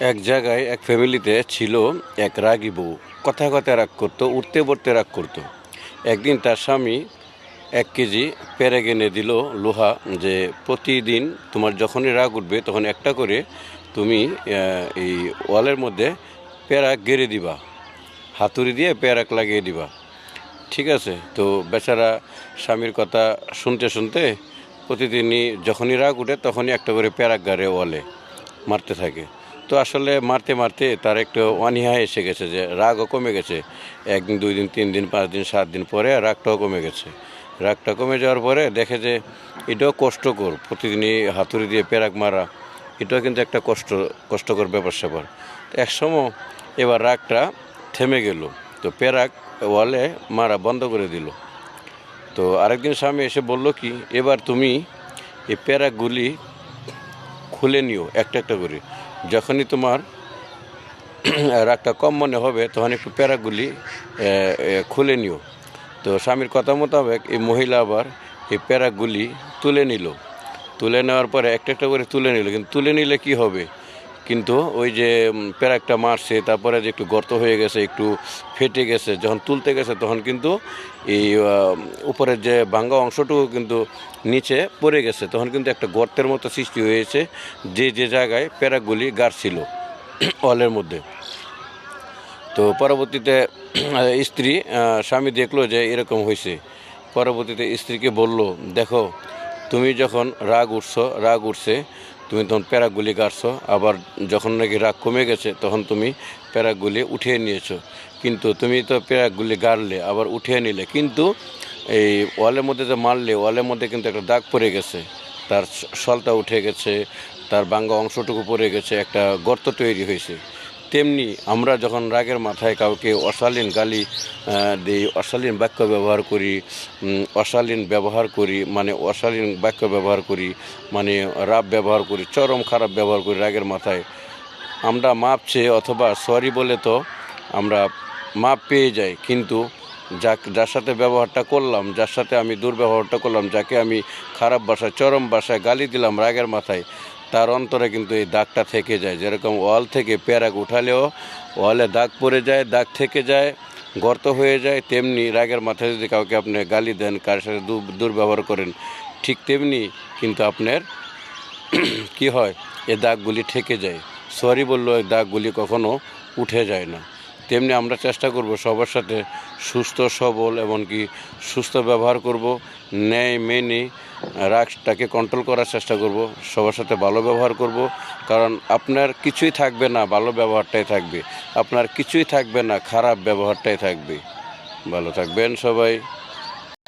এক জায়গায় এক ফ্যামিলিতে ছিল এক রাগী বউ। কথা কথায় রাগ করতো, উঠতে পড়তে রাগ করতো। একদিন তার স্বামী এক কেজি পেরেক এনে দিল, লোহা, যে প্রতিদিন তোমার যখনই রাগ উঠবে তখন একটা করে তুমি এই ওয়ালের মধ্যে পেরাক গেড়ে দিবা। হাতুড়ি দিয়ে পেরাক লাগিয়ে দিবা। ঠিক আছে, তো বেচারা স্বামীর কথা শুনতে শুনতে প্রতিদিনই যখনই রাগ উঠে তখনই একটা করে প্যারাক গাড়ে ওয়ালে মারতে থাকে। তো আসলে মারতে মারতে তার একটু অনীহা এসে গেছে যে রাগও কমে গেছে। একদিন দুই দিন, তিন দিন, পাঁচ দিন, সাত দিন পরে রাগটাও কমে গেছে। রাগটা কমে যাওয়ার পরে দেখে যে এটাও কষ্টকর, প্রতিদিনই হাতুড়ি দিয়ে প্যারাক মারা, এটাও কিন্তু একটা কষ্ট, কষ্টকর ব্যাপার স্যাপার। তো এক সময় এবার রাগটা থেমে গেল, তো প্যারাক ওয়ালে মারা বন্ধ করে দিল। তো আরেকদিন স্বামী এসে বলল কি, এবার তুমি এই প্যারাকগুলি খুলে নিও, একটা একটা করে। যখনই তোমার রাগটা কম মনে হবে তখন একটু এ, খুলে নিও। তো স্বামীর কথা মোতাবেক এই মহিলা আবার এই প্যারাগুলি তুলে নিল। তুলে নেওয়ার পরে একটা একটা করে তুলে নিল কিন্তু তুলে নিলে কি হবে? কিন্তু ওই যে প্যারাকটা মারছে, তারপরে যে একটু গর্ত হয়ে গেছে, একটু ফেটে গেছে, যখন তুলতে গেছে, তখন কিন্তু এই উপরের যে ভাঙ্গা অংশটুকু কিন্তু নিচে পড়ে গেছে। তখন কিন্তু একটা গর্তের মতো সৃষ্টি হয়েছে, যে যে জায়গায় প্যারাকগুলি গাড়ছিল অলের মধ্যে। তো পরবর্তীতে স্ত্রী স্বামী দেখল যে এরকম হয়েছে। পরবর্তীতে স্ত্রীকে বলল, দেখো, তুমি যখন রাগ উঠছো, রাগ উঠছে তুমি তখন প্যারাগুলি কাটছো আবার যখন নাকি রাগ কমে গেছে, তখন তুমি প্যারাগুলি উঠিয়ে নিয়েছো। কিন্তু তুমি তো প্যারাগুলি গাড়লে, আবার উঠিয়ে নিলে। কিন্তু এই ওয়ালের মধ্যে যে মারলে, ওয়ালের মধ্যে কিন্তু একটা দাগ পড়ে গেছে। তার সলটা উঠে গেছে, তার বাঙ্গা অংশটুকু পড়ে গেছে, একটা গর্ত তৈরি হয়েছে। তেমনি আমরা যখন রাগের মাথায় কাউকে অশালীন গালি দিই, অশালীন বাক্য ব্যবহার করি অশালীন ব্যবহার করি মানে অশালীন বাক্য ব্যবহার করি মানে রাব ব্যবহার করি, চরম খারাপ ব্যবহার করি রাগের মাথায়, আমরা মাপ চেয়ে অথবা সরি বলে তো আমরা মাপ পেয়ে যাই। কিন্তু যা যার সাথে ব্যবহারটা করলাম, যার সাথে আমি দুর্ব্যবহারটা করলাম, যাকে আমি খারাপ ভাষায়, চরম ভাষায় গালি দিলাম রাগের মাথায় তার অন্তরে কিন্তু এই দাগটা থেকে যায়। যেরকম ওয়াল থেকে প্যারাক উঠালেও ওয়ালে দাগ পড়ে যায়, দাগ থেকে যায়, গর্ত হয়ে যায়, তেমনি রাগের মাথায় যদি কাউকে আপনি গালি দেন, কার সাথে দুর্ব্যবহার করেন, ঠিক তেমনি কিন্তু আপনার কি হয়? এ দাগগুলি ঠেকে যায়। সরি বললেও এই দাগগুলি কখনো উঠে যায় না। তেমনি আমরা চেষ্টা করব সবার সাথে সুস্থ, সবল এমনকি সুস্থ ব্যবহার করব, ন্যায় মেনে রাগটাকে কন্ট্রোল করার চেষ্টা করব, সবার সাথে ভালো ব্যবহার করব, কারণ আপনার কিছুই থাকবে না, ভালো ব্যবহারটাই থাকবে। আপনার কিছুই থাকবে না, খারাপ ব্যবহারটাই থাকবে। ভালো থাকবেন সবাই।